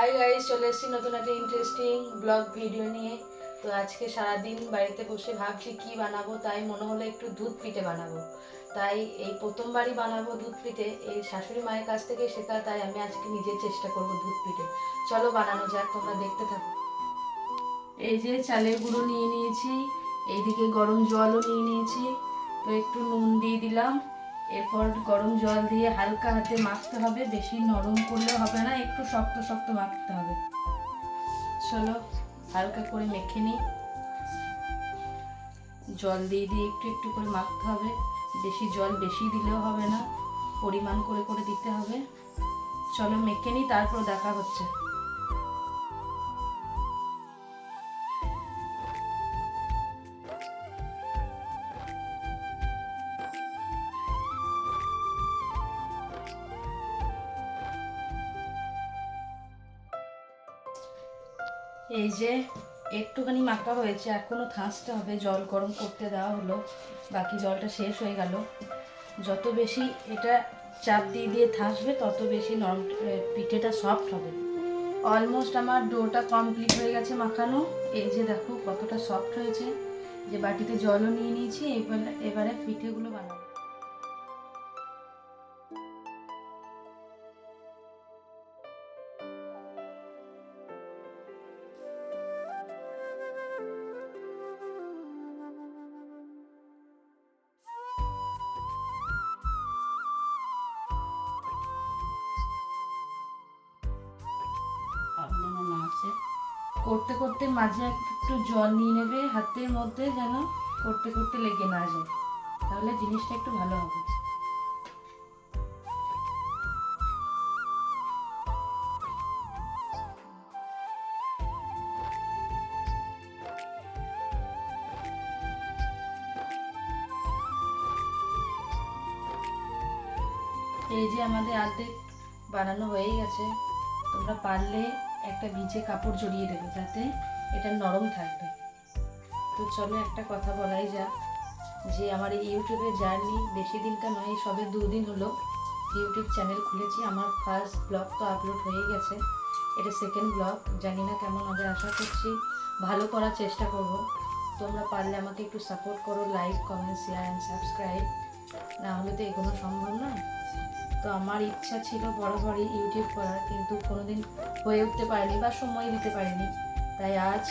Hi guys চলে এসেছি নতুন একটা ইন্টারেস্টিং ব্লগ ভিডিও নিয়ে। তো আজকে সারাদিন বাড়িতে বসে ভাবছি কি বানাবো, তাই মনে হলো একটু দুধ পিঠে বানাবো। তাই এই প্রথমবারই বানাবো দুধ পিঠে। এই শাশুড়ি মায়ের কাছ থেকে শেখা, তাই আমি আজকে নিজের চেষ্টা করব দুধ পিঠে। চলো বানানো যাক, তোমরা দেখতে থাকো। এই যে চালের গুঁড়ো নিয়ে নিয়েছি, এইদিকে গরম জলও নিয়ে নিয়েছি। তো একটু নুন দিয়ে দিলাম। এরপর গরম জল দিয়ে হালকা হাতে মাখতে হবে, বেশি নরম করলেও হবে না, একটু শক্ত শক্ত মাখতে হবে। চলো, হালকা করে মেখে নিই। জল দিয়ে দিয়ে একটু একটু করে মাখতে হবে। বেশি জল বেশি দিলেও হবে না, পরিমাণ করে করে দিতে হবে। চলো মেখে নিই, তারপর দেখা হচ্ছে। এই যে একটুখানি মাখা হয়েছে এখনও থাঁসতে হবে। জল গরম করতে দেওয়া হলো, বাকি জলটা শেষ হয়ে গেল। যত বেশি এটা চাপ দিয়ে দিয়ে থাসবে তত বেশি নরম পিঠেটা সফট হবে। অলমোস্ট আমার ডোটা কমপ্লিট হয়ে গেছে মাখানো। এই যে দেখো কতটা সফট হয়েছে। যে বাটিতে জলও নিয়ে নিয়েছি, এবারে এবারে পিঠেগুলো বানাবো। করতে করতে মাঝে একটু জল নিয়ে নেবে হাতের মধ্যে যেন করতে করতে লেগে না যায়। তাহলে জিনিসটা একটু ভালো হবে। এই যে আমাদের অর্ধেক বানানো হয়েই গেছে, তোমরা পারলে একটা ভিজে কাপড় জড়িয়ে দেবে যাতে এটা নরম থাকবে। তো চলো একটা কথা বলাই যাক যে আমার এই ইউটিউবের জার্নি বেশি দিনটা নয়, সবে দুদিন হলো। ইউটিউব চ্যানেল খুলেছি, আমার ফার্স্ট ব্লগ তো আপলোড হয়ে গেছে। এটা সেকেন্ড ব্লগ জানি না কেমন হবে, আশা করছি ভালো করার চেষ্টা করব। তোমরা পারলে আমাকে একটু সাপোর্ট করো like comment share and subscribe না হলে তো এগোনো সম্ভব নয়। তো আমার ইচ্ছা ছিল বড় বরাবরই ইউটিউব করার, কিন্তু কোনোদিন হয়ে উঠতে পারিনি বা সময় দিতে পারিনি। তাই আজ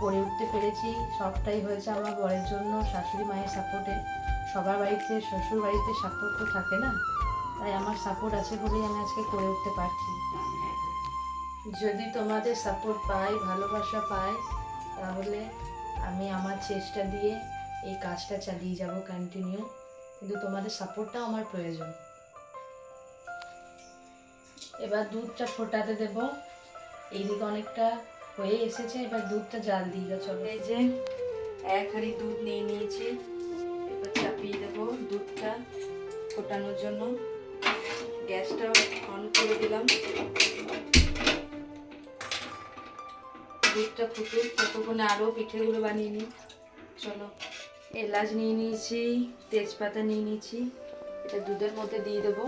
করে উঠতে পেরেছি, সবটাই হয়েছে আমার বরের জন্য, শাশুড়ি মায়ের সাপোর্টে সবার বাড়িতে, শ্বশুর বাড়িতে সাপোর্ট তো থাকে না। তাই আমার সাপোর্ট আছে বলেই আমি আজকে করে উঠতে পারছি। যদি তোমাদের সাপোর্ট পাই, ভালোবাসা পাই, তাহলে আমি আমার চেষ্টা দিয়ে এই কাজটা চালিয়ে যাব কন্টিনিউ কিন্তু তোমাদের সাপোর্টটাও আমার প্রয়োজন। এবার দুধটা ফোটাতে দেব। এইদিকে অনেকটা হয়ে এসেছে, এবার দুধটা জাল দিয়ে চলো। এই যে, এক হাঁড়ি দুধ নিয়ে নিয়েছি। এবার চাপিয়ে দেবো দুধটা ফোটানোর জন্য। গ্যাসটা অন করে দিলাম। দুধটা ফুটুক, ততক্ষণে আরও পিঠেগুলো বানিয়ে নিই। চলো, এলাচ নিয়ে নিয়েছি, তেজপাতা নিয়ে নিয়েছি। এটা দুধের মধ্যে দিয়ে দেবো।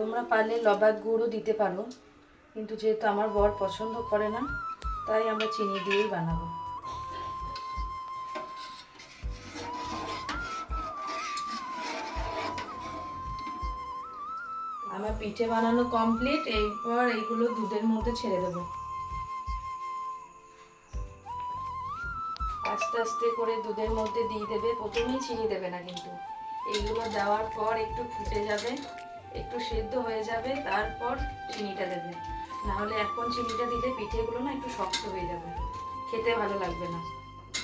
তোমরা পারলে লবাক গুঁড়ও দিতে পারো। কিন্তু যেহেতু আমার বর পছন্দ করে না, তাই আমরা চিনি দিয়েই বানাবো। আমার পিঠে বানানো কমপ্লিট এরপর এইগুলো দুধের মধ্যে ছেড়ে দেবো। আস্তে আস্তে করে দুধের মধ্যে দিয়ে দেবে, প্রথমেই চিনি দেবে না কিন্তু। এইগুলো দেওয়ার পর একটু ফুটে যাবে। একটু সেদ্ধ হয়ে যাবে, তারপর চিনিটা দেবে। না হলে এখন চিনিটা দিলে পিঠেগুলো না একটু শক্ত হয়ে যাবে। খেতে ভালো লাগবে না।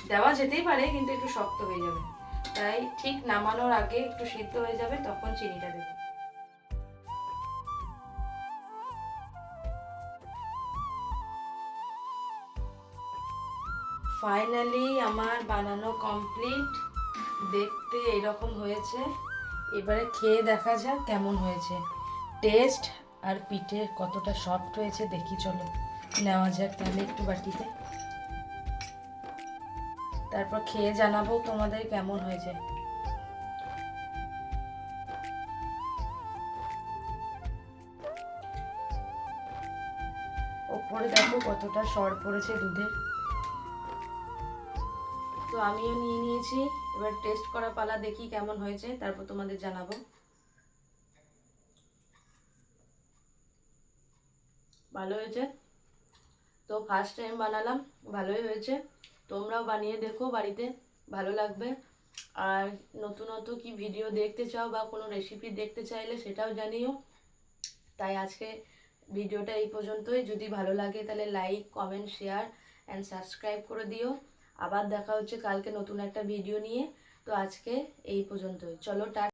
দেওয়া যেতেই পারে, কিন্তু একটু শক্ত হয়ে যাবে। তাই ঠিক নামানোর আগে একটু সিদ্ধ হয়ে যাবে, তখন চিনিটা দেবে। ফাইনালি আমার বানানো কমপ্লিট দেখতে এরকম হয়েছে। এবারে খেয়ে দেখা যাক কেমন হয়েছে। টেস্ট আর পিঠে কতটা সফট হয়েছে, দেখি চলো। নেওয়া যাক তাহলে একটু বাটিতে। তারপর খেয়ে জানাব তোমাদের কেমন হয়েছে। ওপরে দেখো কতটা সর পড়েছে দুধের। তো আমিও নিয়ে নিয়েছি। এবার টেস্ট করা পালা দেখি কেমন হয়েছে, তারপর তোমাদের জানাব। ভালো হয়েছে? তো ফার্স্ট টাইম বানালাম, ভালোই হয়েছে। তোমরাও বানিয়ে দেখো বাড়িতে, ভালো লাগবে। আর নতুনত কি ভিডিও দেখতে চাও বা কোনো রেসিপি দেখতে চাইলে সেটাও জানিও। তাই আজকে ভিডিওটা এই পর্যন্তই। যদি ভালো লাগে তাহলে like comment share and subscribe করে দিও। আবার দেখা হচ্ছে কালকে নতুন একটা ভিডিও নিয়ে। তো আজকে এই পর্যন্তই। চলো টা